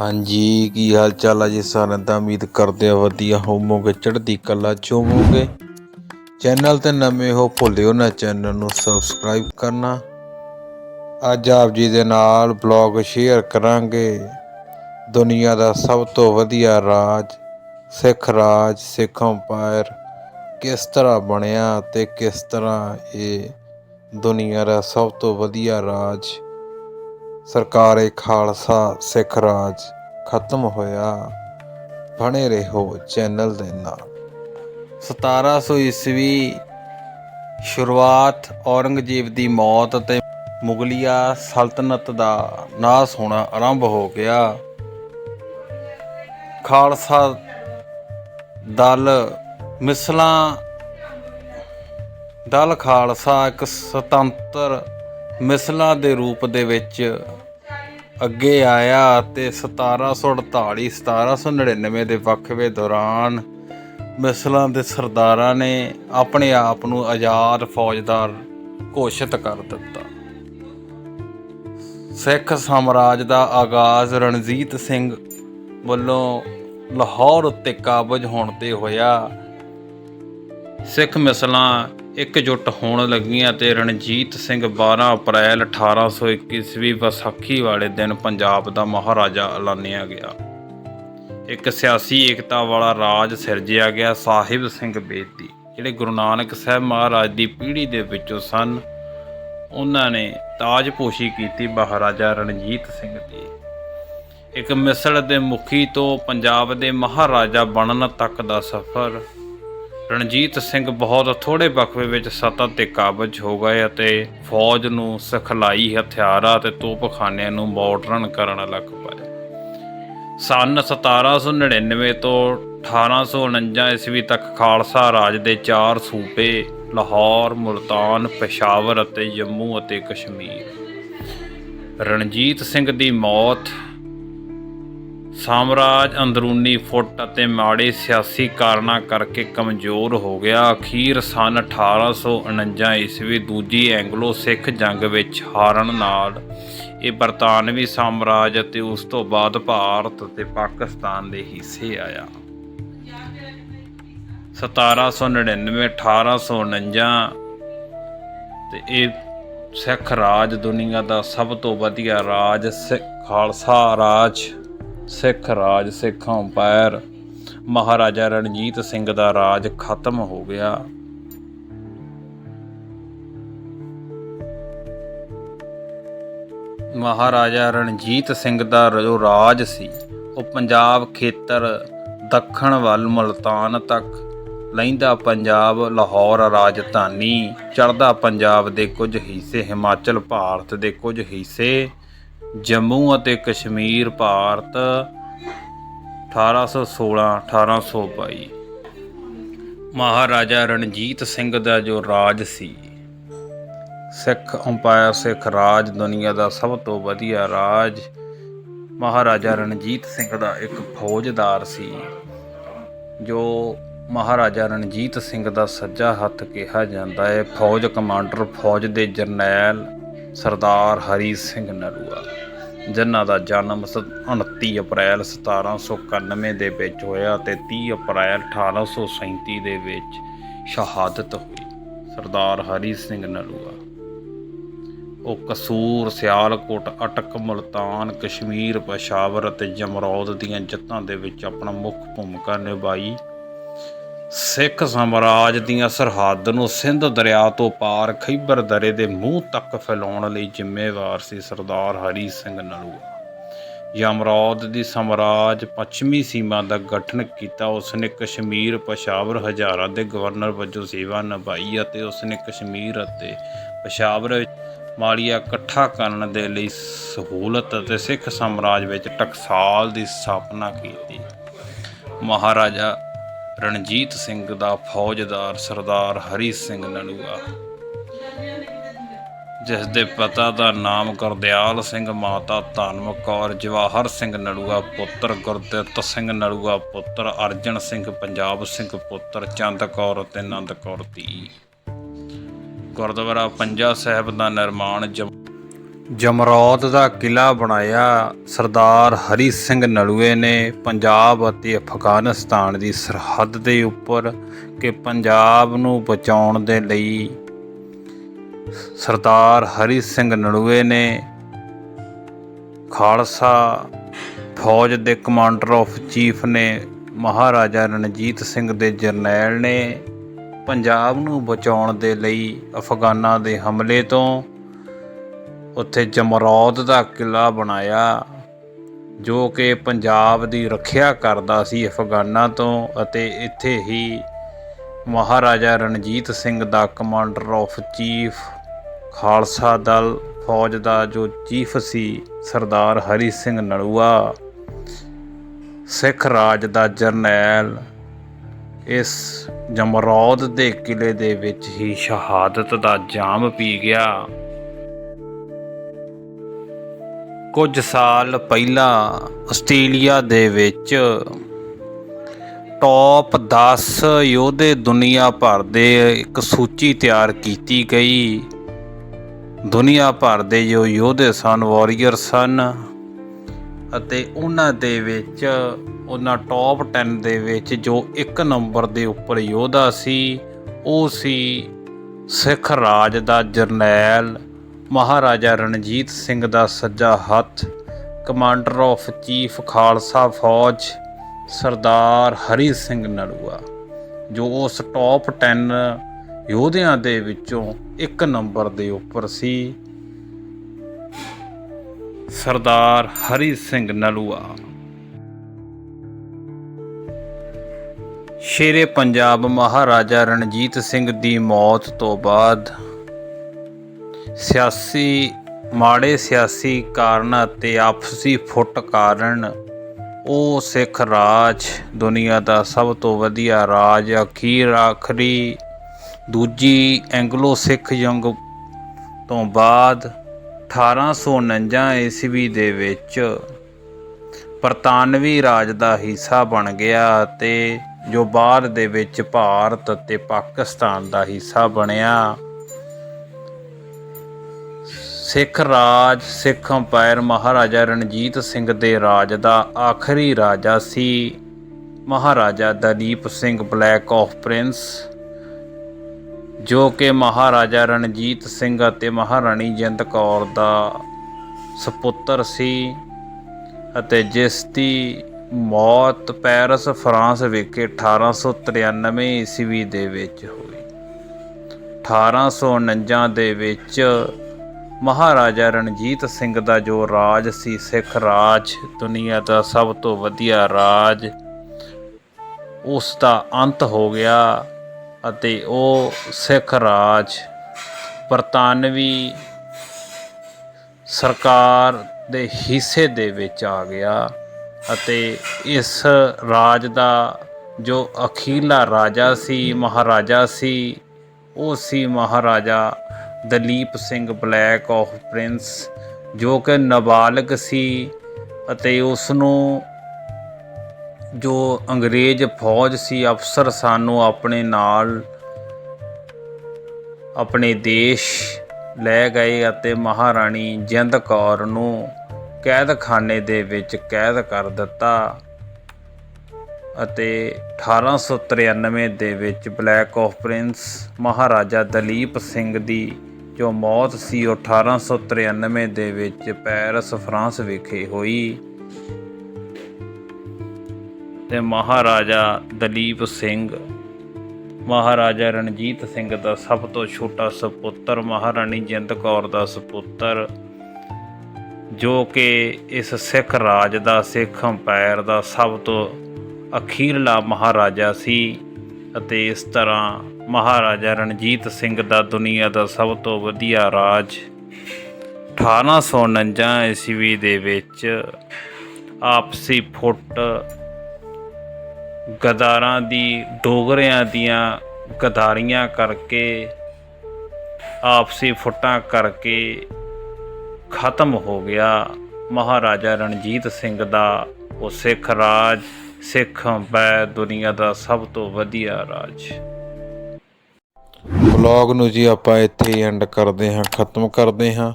ਹਾਂਜੀ, ਕੀ ਹਾਲ ਚਾਲ ਆ ਜੀ ਸਾਰਿਆਂ ਦਾ? ਉਮੀਦ ਕਰਦੇ ਆ ਵਧੀਆ ਹੋਵੋਗੇ, ਚੜ੍ਹਦੀ ਕਲਾ ਚ ਚੈਨਲ ਤੇ ਨਵੇਂ ਹੋ, ਭੁੱਲਿਓ ਨਾ ਚੈਨਲ ਨੂੰ ਸਬਸਕ੍ਰਾਈਬ ਕਰਨਾ। ਅੱਜ ਆਪ ਜੀ ਦੇ ਨਾਲ ਬਲੌਗ ਸ਼ੇਅਰ ਕਰਾਂਗੇ। ਦੁਨੀਆ ਦਾ ਸਭ ਤੋਂ ਵਧੀਆ ਰਾਜ, ਸਿੱਖ ਰਾਜ, ਸਿੱਖ ਅੰਪਾਇਰ ਕਿਸ ਤਰ੍ਹਾਂ ਬਣਿਆ ਤੇ ਕਿਸ ਤਰ੍ਹਾਂ ਇਹ ਦੁਨੀਆ ਦਾ ਸਭ ਤੋਂ ਵਧੀਆ ਰਾਜ ਸਰਕਾਰੇ ਖਾਲਸਾ, ਸਿੱਖ ਰਾਜ ਖਤਮ ਹੋਇਆ। ਬਣੇ ਰਹੋ ਚੈਨਲ ਦੇ ਨਾਲ। 1700 ਈਸਵੀ ਸ਼ੁਰੂਆਤ ਔਰੰਗਜ਼ੇਬ ਦੀ ਮੌਤ ਅਤੇ ਮੁਗਲੀਆ ਸਲਤਨਤ ਦਾ ਨਾਸ ਹੋਣਾ ਆਰੰਭ ਹੋ ਗਿਆ। ਖਾਲਸਾ ਦਲ ਮਿਸਲਾਂ, ਦਲ ਖਾਲਸਾ ਇੱਕ ਸੁਤੰਤਰ ਮਿਸਲਾਂ ਦੇ ਰੂਪ ਦੇ ਵਿੱਚ ਅੱਗੇ ਆਇਆ ਤੇ 1748 1799 ਦੇ ਵਕਫੇ ਦੌਰਾਨ ਮਿਸਲਾਂ ਦੇ ਸਰਦਾਰਾਂ ਨੇ ਆਪਣੇ ਆਪ ਨੂੰ ਆਜ਼ਾਦ ਫੌਜਦਾਰ ਘੋਸ਼ਿਤ ਕਰ ਦਿੱਤਾ। ਸਿੱਖ ਸਾਮਰਾਜ ਦਾ ਆਗਾਜ਼ ਰਣਜੀਤ ਸਿੰਘ ਵੱਲੋਂ ਲਾਹੌਰ ਉੱਤੇ ਕਾਬਜ ਹੋਣ ਤੇ ਹੋਇਆ। ਸਿੱਖ ਮਿਸਲਾਂ ਇਕਜੁੱਟ ਹੋਣ ਲੱਗੀਆਂ ਤੇ ਰਣਜੀਤ ਸਿੰਘ 12 ਅਪ੍ਰੈਲ 1821 ਈਸਵੀ ਵਿਸਾਖੀ ਵਾਲੇ ਦਿਨ ਪੰਜਾਬ ਦਾ ਮਹਾਰਾਜਾ ਐਲਾਨਿਆ ਗਿਆ। ਇੱਕ ਸਿਆਸੀ ਏਕਤਾ ਵਾਲਾ ਰਾਜ ਸਿਰਜਿਆ ਗਿਆ ਸਾਹਿਬ ਸਿੰਘ ਬੇਦੀ। ਜਿਹੜੇ ਗੁਰੂ ਨਾਨਕ ਸਾਹਿਬ ਮਹਾਰਾਜ ਦੀ ਪੀੜ੍ਹੀ ਦੇ ਵਿੱਚੋਂ ਸਨ, ਉਹਨਾਂ ਨੇ ਤਾਜਪੋਸ਼ੀ ਕੀਤੀ ਮਹਾਰਾਜਾ ਰਣਜੀਤ ਸਿੰਘ ਦੀ। ਇੱਕ ਮਿਸਲ ਦੇ ਮੁਖੀ ਤੋਂ ਪੰਜਾਬ ਦੇ ਮਹਾਰਾਜਾ ਬਣਨ ਤੱਕ ਦਾ ਸਫ਼ਰ ਰਣਜੀਤ ਸਿੰਘ ਬਹੁਤ ਥੋੜੇ ਵਕਫੇ ਵਿੱਚ ਸੱਤਾ ਤੇ ਕਾਬਜ ਹੋ ਗਏ ਅਤੇ ਫੌਜ ਨੂੰ ਸਿਖਲਾਈ ਹਥਿਆਰਾਂ ਅਤੇ ਤੋਪਖਾਨਿਆਂ ਨੂੰ ਮਾਡਰਨ ਕਰਨ ਲੱਗ ਪਏ। ਸਨ 1799 ਤੋਂ 1849 ਈਸਵੀ ਤੱਕ ਖਾਲਸਾ ਰਾਜ ਦੇ ਚਾਰ ਸੂਬੇ ਲਾਹੌਰ, ਮੁਲਤਾਨ, ਪਸ਼ਾਵਰ ਅਤੇ ਜੰਮੂ ਅਤੇ ਕਸ਼ਮੀਰ। ਰਣਜੀਤ ਸਿੰਘ ਦੀ ਮੌਤ ਸਾਮਰਾਜ ਅੰਦਰੂਨੀ ਫੁੱਟ ਅਤੇ ਮਾੜੇ ਸਿਆਸੀ ਕਾਰਨਾਂ ਕਰਕੇ ਕਮਜ਼ੋਰ ਹੋ ਗਿਆ। ਅਖੀਰ ਸਨ 1849 ਈਸਵੀ ਦੂਜੀ ਐਂਗਲੋ ਸਿੱਖ ਜੰਗ ਵਿੱਚ ਹਾਰਨ ਨਾਲ ਇਹ ਬਰਤਾਨਵੀ ਸਾਮਰਾਜ ਅਤੇ ਉਸ ਤੋਂ ਬਾਅਦ ਭਾਰਤ ਅਤੇ ਪਾਕਿਸਤਾਨ ਦੇ ਹਿੱਸੇ ਆਇਆ। 1799 1849 ਤੇ ਇਹ ਸਿੱਖ ਰਾਜ ਦੁਨੀਆ ਦਾ ਸਭ ਤੋਂ ਵਧੀਆ ਰਾਜ, ਸਿੱਖ ਖਾਲਸਾ ਰਾਜ ਸਿੱਖ ਰਾਜ, ਸਿੱਖ ਅੰਪਾਇਰ, ਮਹਾਰਾਜਾ ਰਣਜੀਤ ਸਿੰਘ ਦਾ ਰਾਜ ਖਤਮ ਹੋ ਗਿਆ। ਮਹਾਰਾਜਾ ਰਣਜੀਤ ਸਿੰਘ ਦਾ ਜੋ ਰਾਜ ਸੀ, ਉਹ ਪੰਜਾਬ ਖੇਤਰ ਦੱਖਣ ਵੱਲ ਮਲਤਾਨ ਤੱਕ ਲੈਂਦਾ ਪੰਜਾਬ, ਲਾਹੌਰ ਰਾਜਧਾਨੀ, ਚੜ੍ਹਦਾ ਪੰਜਾਬ ਦੇ ਕੁਝ ਹਿੱਸੇ, ਹਿਮਾਚਲ ਭਾਰਤ ਦੇ ਕੁਝ ਹਿੱਸੇ ਜੰਮੂ ਅਤੇ ਕਸ਼ਮੀਰ ਭਾਰਤ 1816 1822 ਮਹਾਰਾਜਾ ਰਣਜੀਤ ਸਿੰਘ ਦਾ ਜੋ ਰਾਜ ਸੀ, ਸਿੱਖ ਅੰਪਾਇਰ, ਸਿੱਖ ਰਾਜ, ਦੁਨੀਆ ਦਾ ਸਭ ਤੋਂ ਵਧੀਆ ਰਾਜ, ਮਹਾਰਾਜਾ ਰਣਜੀਤ ਸਿੰਘ ਦਾ ਇੱਕ ਫੌਜਦਾਰ ਸੀ, ਜੋ ਮਹਾਰਾਜਾ ਰਣਜੀਤ ਸਿੰਘ ਦਾ ਸੱਜਾ ਹੱਥ ਕਿਹਾ ਜਾਂਦਾ ਹੈ। ਫੌਜ ਕਮਾਂਡਰ, ਫੌਜ ਦੇ ਜਰਨੈਲ ਸਰਦਾਰ ਹਰੀ ਸਿੰਘ ਨਰੂਆ। ਜਿਨ੍ਹਾਂ ਦਾ ਜਨਮ ਸ- 29 ਅਪ੍ਰੈਲ 1791 ਦੇ ਵਿੱਚ ਹੋਇਆ ਤੇ 30 ਅਪ੍ਰੈਲ 1837 ਦੇ ਵਿੱਚ ਸ਼ਹਾਦਤ ਹੋਈ। ਸਰਦਾਰ ਹਰੀ ਸਿੰਘ ਨਰੂਆ ਉਹ ਕਸੂਰ, ਸਿਆਲਕੋਟ, ਅਟਕ, ਮੁਲਤਾਨ, ਕਸ਼ਮੀਰ, ਪਸ਼ਾਵਰ ਅਤੇ ਜਮਰੌਦ ਦੀਆਂ ਜਿੱਤਾਂ ਦੇ ਵਿੱਚ ਆਪਣਾ ਮੁੱਖ ਭੂਮਿਕਾ ਨਿਭਾਈ। ਸਿੱਖ ਸਾਮਰਾਜ ਦੀਆਂ ਸਰਹੱਦ ਨੂੰ ਸਿੰਧ ਦਰਿਆ ਤੋਂ ਪਾਰ ਖੈਬਰ ਦਰੇ ਦੇ ਮੂੰਹ ਤੱਕ ਫੈਲਾਉਣ ਲਈ ਜ਼ਿੰਮੇਵਾਰ ਸੀ ਸਰਦਾਰ ਹਰੀ ਸਿੰਘ ਨਲੂਆ। ਯਮਰੌਦ ਦੀ ਸਾਮਰਾਜ ਪੱਛਮੀ ਸੀਮਾ ਦਾ ਗਠਨ ਕੀਤਾ, ਉਸਨੇ ਕਸ਼ਮੀਰ ਪਸ਼ਾਵਰ ਹਜ਼ਾਰਾਂ ਦੇ ਗਵਰਨਰ ਵਜੋਂ ਸੇਵਾ ਨਿਭਾਈ ਅਤੇ ਉਸਨੇ ਕਸ਼ਮੀਰ ਅਤੇ ਪਸ਼ਾਵਰ ਵਿੱਚ ਮਾਲੀਆ ਇਕੱਠਾ ਕਰਨ ਦੇ ਲਈ ਸਹੂਲਤ ਅਤੇ ਸਿੱਖ ਸਾਮਰਾਜ ਵਿੱਚ ਟਕਸਾਲ ਦੀ ਸਥਾਪਨਾ ਕੀਤੀ। ਮਹਾਰਾਜਾ ਰਣਜੀਤ ਸਿੰਘ ਦਾ ਫੌਜਦਾਰ ਸਰਦਾਰ ਹਰੀ ਸਿੰਘ ਨਲੂਆ। ਜਿਸ ਦੇ ਪਿਤਾ ਦਾ ਨਾਮ ਗੁਰਦਿਆਲ ਸਿੰਘ, ਮਾਤਾ ਧਨਮ ਕੌਰ, ਜਵਾਹਰ ਸਿੰਘ ਨਲੂਆ ਪੁੱਤਰ, ਗੁਰਦਿੱਤ ਸਿੰਘ ਨਲੂਆ ਪੁੱਤਰ, ਅਰਜਨ ਸਿੰਘ, ਪੰਜਾਬ ਸਿੰਘ ਪੁੱਤਰ, ਚੰਦ ਕੌਰ ਅਤੇ ਨੰਦ ਕੌਰ ਧੀ। ਗੁਰਦੁਆਰਾ ਪੰਜਾ ਸਾਹਿਬ ਦਾ ਨਿਰਮਾਣ ਜਮ- ਜਮਰੌਦ ਦਾ ਕਿਲਾ ਬਣਾਇਆ ਸਰਦਾਰ ਹਰੀ ਸਿੰਘ ਨਲੂਏ ਨੇ ਪੰਜਾਬ ਅਤੇ ਅਫਗਾਨਿਸਤਾਨ ਦੀ ਸਰਹੱਦ ਦੇ ਉੱਪਰ ਕਿ ਪੰਜਾਬ ਨੂੰ ਬਚਾਉਣ ਦੇ ਲਈ ਸਰਦਾਰ ਹਰੀ ਸਿੰਘ ਨਲੂਏ ਨੇ ਖਾਲਸਾ ਫੌਜ ਦੇ ਕਮਾਂਡਰ ਆਫ ਚੀਫ ਨੇ ਮਹਾਰਾਜਾ ਰਣਜੀਤ ਸਿੰਘ ਦੇ ਜਰਨੈਲ ਨੇ ਪੰਜਾਬ ਨੂੰ ਬਚਾਉਣ ਦੇ ਲਈ ਅਫਗਾਨਾਂ ਦੇ ਹਮਲੇ ਤੋਂ ਉੱਥੇ ਜਮਰੌਦ ਦਾ ਕਿਲਾ ਬਣਾਇਆ, ਜੋ ਕਿ ਪੰਜਾਬ ਦੀ ਰੱਖਿਆ ਕਰਦਾ ਸੀ ਅਫਗਾਨਾਂ ਤੋਂ ਅਤੇ ਇੱਥੇ ਹੀ ਮਹਾਰਾਜਾ ਰਣਜੀਤ ਸਿੰਘ ਦਾ commander of chief Khalsa Dal ਫੌਜ ਦਾ ਜੋ ਚੀਫ ਸੀ ਸਰਦਾਰ ਹਰੀ ਸਿੰਘ ਨਲੂਆ ਸਿੱਖ ਰਾਜ ਦਾ ਜਰਨੈਲ, ਇਸ ਜਮਰੌਦ ਦੇ ਕਿਲੇ ਦੇ ਵਿੱਚ ਹੀ ਸ਼ਹਾਦਤ ਦਾ ਜਾਮ ਪੀ ਗਿਆ। ਕੁਝ ਸਾਲ ਪਹਿਲਾਂ ਆਸਟ੍ਰੇਲੀਆ ਦੇ ਵਿੱਚ ਟੌਪ 10 ਯੋਧੇ ਦੁਨੀਆ ਭਰ ਦੇ ਇੱਕ ਸੂਚੀ ਤਿਆਰ ਕੀਤੀ ਗਈ। ਦੁਨੀਆ ਭਰ ਦੇ ਜੋ ਯੋਧੇ ਸਨ ਵਾਰੀਅਰ ਸਨ ਅਤੇ ਉਹਨਾਂ ਦੇ ਵਿੱਚ, ਉਹਨਾਂ ਟੌਪ 10 ਦੇ ਵਿੱਚ ਜੋ ਇੱਕ ਨੰਬਰ ਦੇ ਉੱਪਰ ਯੋਧਾ ਸੀ, ਉਹ ਸੀ ਸਿੱਖ ਰਾਜ ਦਾ ਜਰਨੈਲ ਮਹਾਰਾਜਾ ਰਣਜੀਤ ਸਿੰਘ ਦਾ ਸੱਜਾ ਹੱਥ, ਕਮਾਂਡਰ ਆਫ ਚੀਫ ਖਾਲਸਾ ਫੌਜ, ਸਰਦਾਰ ਹਰੀ ਸਿੰਘ ਨਲੂਆ ਜੋ ਉਸ ਟੌਪ 10 ਯੋਧਿਆਂ ਦੇ ਵਿੱਚੋਂ ਇੱਕ ਨੰਬਰ ਦੇ ਉੱਪਰ ਸੀ। ਸਰਦਾਰ ਹਰੀ ਸਿੰਘ ਨਲੂਆ ਸ਼ੇਰੇ ਪੰਜਾਬ ਮਹਾਰਾਜਾ ਰਣਜੀਤ ਸਿੰਘ ਦੀ ਮੌਤ ਤੋਂ ਬਾਅਦ ਸਿਆਸੀ, ਮਾੜੇ ਸਿਆਸੀ ਕਾਰਨ ਅਤੇ ਆਪਸੀ ਫੁੱਟ ਕਾਰਨ ਉਹ ਸਿੱਖ ਰਾਜ ਦੁਨੀਆ ਦਾ ਸਭ ਤੋਂ ਵਧੀਆ ਰਾਜ, ਅਖੀਰ ਆਖਰੀ ਦੂਜੀ ਐਂਗਲੋ ਸਿੱਖ ਜੰਗ ਤੋਂ ਬਾਅਦ 1849 ਈਸਵੀ ਦੇ ਵਿੱਚ ਬਰਤਾਨਵੀ ਰਾਜ ਦਾ ਹਿੱਸਾ ਬਣ ਗਿਆ ਅਤੇ ਜੋ ਬਾਅਦ ਦੇ ਵਿੱਚ ਭਾਰਤ ਅਤੇ ਪਾਕਿਸਤਾਨ ਦਾ ਹਿੱਸਾ ਬਣਿਆ। ਸਿੱਖ ਰਾਜ, ਸਿੱਖ ਅੰਪਾਇਰ ਮਹਾਰਾਜਾ ਰਣਜੀਤ ਸਿੰਘ ਦੇ ਰਾਜ ਦਾ ਆਖਰੀ ਰਾਜਾ ਸੀ। Maharaja Duleep Singh black of prince, ਜੋ ਕਿ ਮਹਾਰਾਜਾ ਰਣਜੀਤ ਸਿੰਘ ਅਤੇ ਮਹਾਰਾਣੀ ਜਿੰਦ ਕੌਰ ਦਾ ਸੁਪੁੱਤਰ ਸੀ ਅਤੇ ਜਿਸ ਦੀ ਮੌਤ ਪੈਰਿਸ, ਫਰਾਂਸ ਵਿਖੇ 1893 ਈਸਵੀ ਦੇ ਵਿੱਚ ਹੋਈ। 1849 ਦੇ ਵਿੱਚ ਮਹਾਰਾਜਾ ਰਣਜੀਤ ਸਿੰਘ ਦਾ ਜੋ ਰਾਜ ਸੀ ਸਿੱਖ ਰਾਜ, ਦੁਨੀਆ ਦਾ ਸਭ ਤੋਂ ਵਧੀਆ ਰਾਜ, ਉਸ ਦਾ ਅੰਤ ਹੋ ਗਿਆ ਅਤੇ ਉਹ ਸਿੱਖ ਰਾਜ ਬਰਤਾਨਵੀ ਸਰਕਾਰ ਦੇ ਹਿੱਸੇ ਦੇ ਵਿੱਚ ਆ ਗਿਆ ਅਤੇ ਇਸ ਰਾਜ ਦਾ ਜੋ ਅਖੀਲਾ ਰਾਜਾ ਸੀ, ਮਹਾਰਾਜਾ ਸੀ, ਉਹ ਸੀ Maharaja Duleep Singh black of prince, ਜੋ ਕਿ ਨਾਬਾਲਗ ਸੀ ਅਤੇ ਉਸ ਨੂੰ ਜੋ ਅੰਗਰੇਜ਼ ਫੌਜ ਸੀ, ਅਫਸਰ ਸਾਨੂੰ ਆਪਣੇ ਨਾਲ ਆਪਣੇ ਦੇਸ਼ ਲੈ ਗਏ ਅਤੇ ਮਹਾਰਾਣੀ ਜਿੰਦ ਕੌਰ ਨੂੰ ਕੈਦਖਾਨੇ ਦੇ ਵਿੱਚ ਕੈਦ ਕਰ ਦਿੱਤਾ ਅਤੇ 1893 ਦੇ ਵਿੱਚ black of prince Maharaja Duleep Singh ਦੀ ਜੋ ਮੌਤ ਸੀ, ਉਹ 1893 ਦੇ ਵਿੱਚ ਪੈਰਿਸ, ਫਰਾਂਸ ਵਿਖੇ ਹੋਈ। ਤੇ ਮਹਾਰਾਜਾ ਦਲੀਪ ਸਿੰਘ, ਮਹਾਰਾਜਾ ਰਣਜੀਤ ਸਿੰਘ ਦਾ ਸਭ ਤੋਂ ਛੋਟਾ ਸੁਪੁੱਤਰ, ਮਹਾਰਾਣੀ ਜਿੰਦ ਕੌਰ ਦਾ ਸੁਪੁੱਤਰ, ਜੋ ਕਿ ਇਸ ਸਿੱਖ ਰਾਜ ਦਾ, ਸਿੱਖ ਅੰਪਾਇਰ ਦਾ ਸਭ ਤੋਂ ਅਖੀਰਲਾ ਮਹਾਰਾਜਾ ਸੀ। ਅਤੇ ਇਸ ਤਰ੍ਹਾਂ ਮਹਾਰਾਜਾ ਰਣਜੀਤ ਸਿੰਘ ਦਾ ਦੁਨੀਆ ਦਾ ਸਭ ਤੋਂ ਵਧੀਆ ਰਾਜ 1849 ਈਸਵੀ ਦੇ ਵਿੱਚ ਆਪਸੀ ਫੁੱਟ ਗਦਾਰਾਂ ਦੀ, ਡੋਗਰਿਆਂ ਦੀਆਂ ਗਦਾਰੀਆਂ ਕਰਕੇ, ਆਪਸੀ ਫੁੱਟਾਂ ਕਰਕੇ ਖਤਮ ਹੋ ਗਿਆ ਮਹਾਰਾਜਾ ਰਣਜੀਤ ਸਿੰਘ ਦਾ ਉਹ ਸਿੱਖ ਰਾਜ। ਸਿੱਖ ਬੈ ਦੁਨੀਆ ਦਾ ਸਭ ਤੋਂ ਵਧੀਆ ਰਾਜ। ਵਲੌਗ ਨੂੰ ਜੀ ਆਪਾਂ ਇੱਥੇ ਹੀ ਐਂਡ ਕਰਦੇ ਹਾਂ, ਖਤਮ ਕਰਦੇ ਹਾਂ।